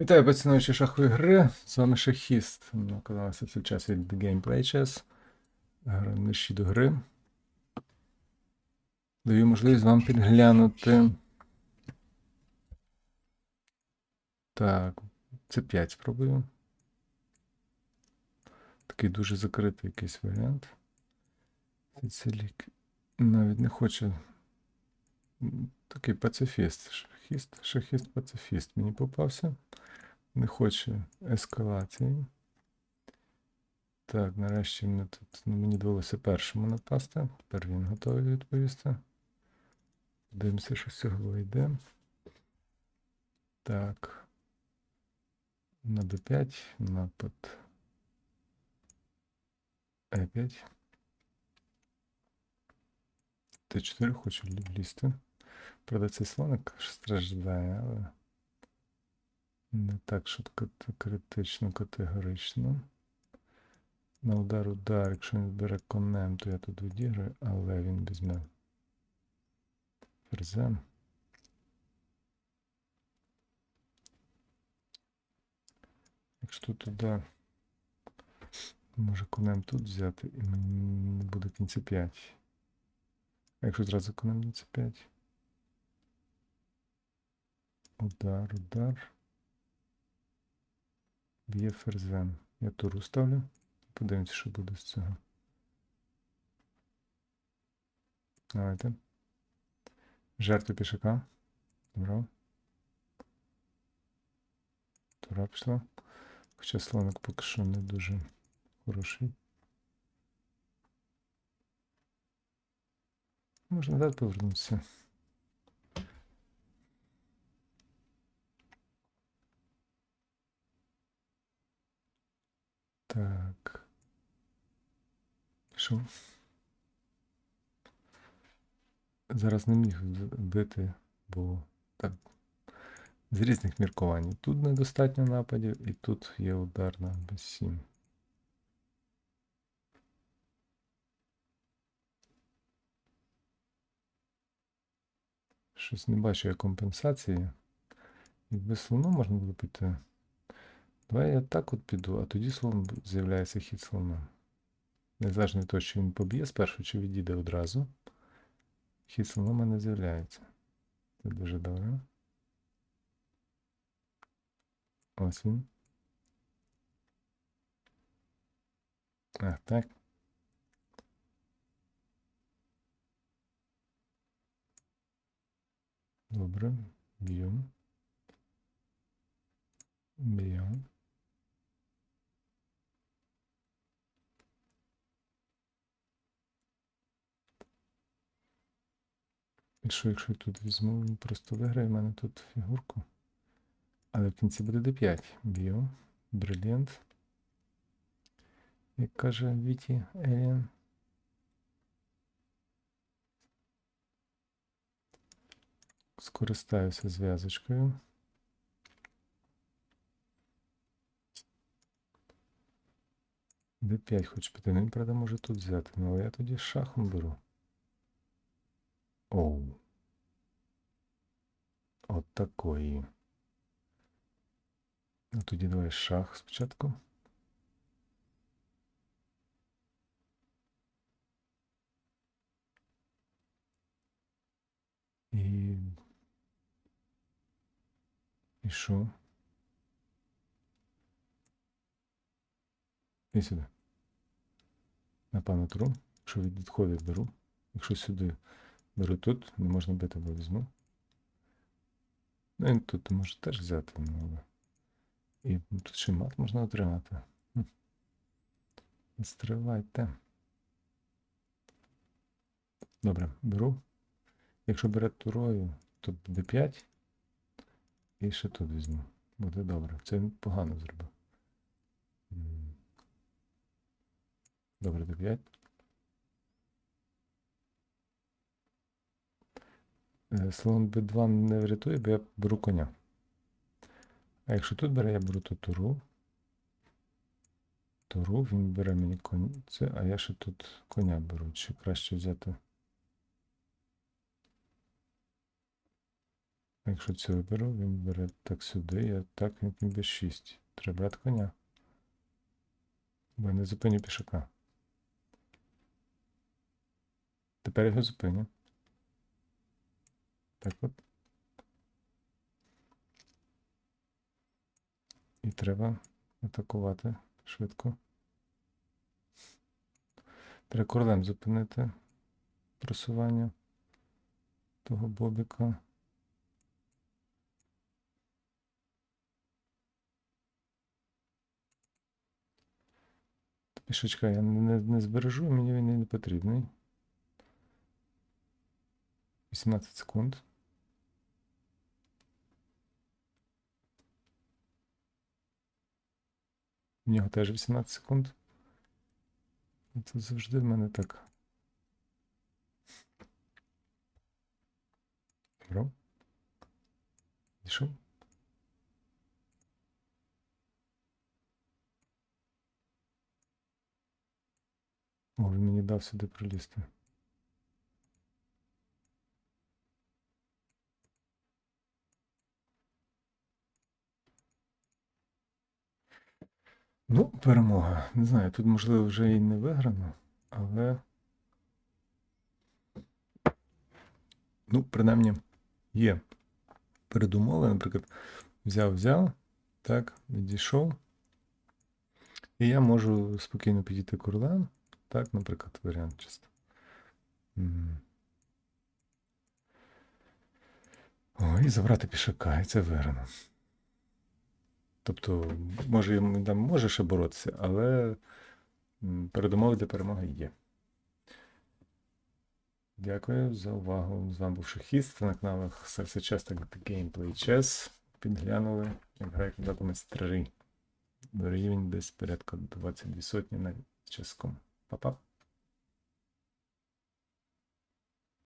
Вітаю, поціновувачі шахової гри. З вами шахіст. На каналі час від The Gameplay Chess. Гра до гри. Даю можливість вам підглянути. Так, це 5 спробую. Такий дуже закритий якийсь варіант. Сицилік навіть не хоче. Такий пацифіст. Шахіст, шахіст, пацифіст мені попався. Не хоче ескалації. Так, нарешті мене тут, ну, мені довелося першому напасти. Тепер він готовий відповісти. Дивимося, що з цього вийде. Так. На d5, напад. e5. Т4 хочу влізти. Правда, цей слоник страждає, але не так та критично категорично. На удар удар, якщо він бере конем, то я тут відіграю, але він візьме ферзем. Якщо удар, може конем тут взяти і мені не буде кінця 5. А якщо зразу конем це 5? Удар, удар. Б'є ферзем. Я туру ставлю. Подивимося, що буде з цього. Давайте. Жертву пішака. Добро. Тура пішла. Хоча слоник поки що не дуже хороший. Можна назад повернутися. Так. Що? Зараз не міг з- бити, бо так. З різних міркувань. Тут недостатньо нападів, і тут є удар на b7. Щось не бачу я компенсації. Якби слону можна було піти. Давай я так от піду, а тоді слон з'являється хід слона. Незалежно того, чи він поб'є спершу, чи відійде одразу. Хід слона в мене з'являється. Це дуже добре. Ось він. А, так. Добре. Б'ю. Б'ю. І що, якщо я тут візьму, він просто виграє в мене тут фігурку. Але в кінці буде d5. Б'ю. Бриліант. Як каже Віті Еліан. Скористаюся зв'язочкою. d5 хоч піти. Ну, правда, може тут взяти. Ну, але я тоді шахом беру. Оу. От такої. Ну, тоді давай шах спочатку. І. І що? І сюди. Напевно, туру. Якщо від відходить, беру. Якщо сюди беру тут, не можна бити, бо візьму. Ну, і тут може теж взяти, ну, але. І тут ще мат можна отримати. Стривайте. Добре, беру. Якщо бере турою, то d5. І ще тут візьму. Буде добре. Це він погано зробив. Добре, d5. Слон b2 не врятує, бо я беру коня. А якщо тут бере, я беру тут туру. Туру, він бере мені конь. Це, а я ще тут коня беру. Чи краще взяти якщо це виберу, він бере так сюди, я так він кінь b6. Треба брати коня. Бо я не зупиню пішака. Тепер його зупиню. Так от. І треба атакувати швидко. Треба королем зупинити просування того бобіка. Пішечка я не, не, збережу, мені він не потрібний. 18 секунд. Нього теж 18 секунд. І Це завжди в мене так. Добро. Пішов. О, він мені дав сюди пролізти. Ну, перемога. Не знаю, тут, можливо, вже і не виграно, але. Ну, принаймні, є передумови, наприклад, взяв-взяв, так, відійшов. І я можу спокійно підійти королем. Так, наприклад, варіант чисто. О, і забрати пішака, і це виграно. Тобто, може, йому там може ще боротися, але передумови для перемоги є. Дякую за увагу. З вами був Шахіст на каналах Серце Chess та Gameplay Chess. Підглянули, як грає кандидат майстри. Рівень десь порядка 22 сотні на ческом. Па-па.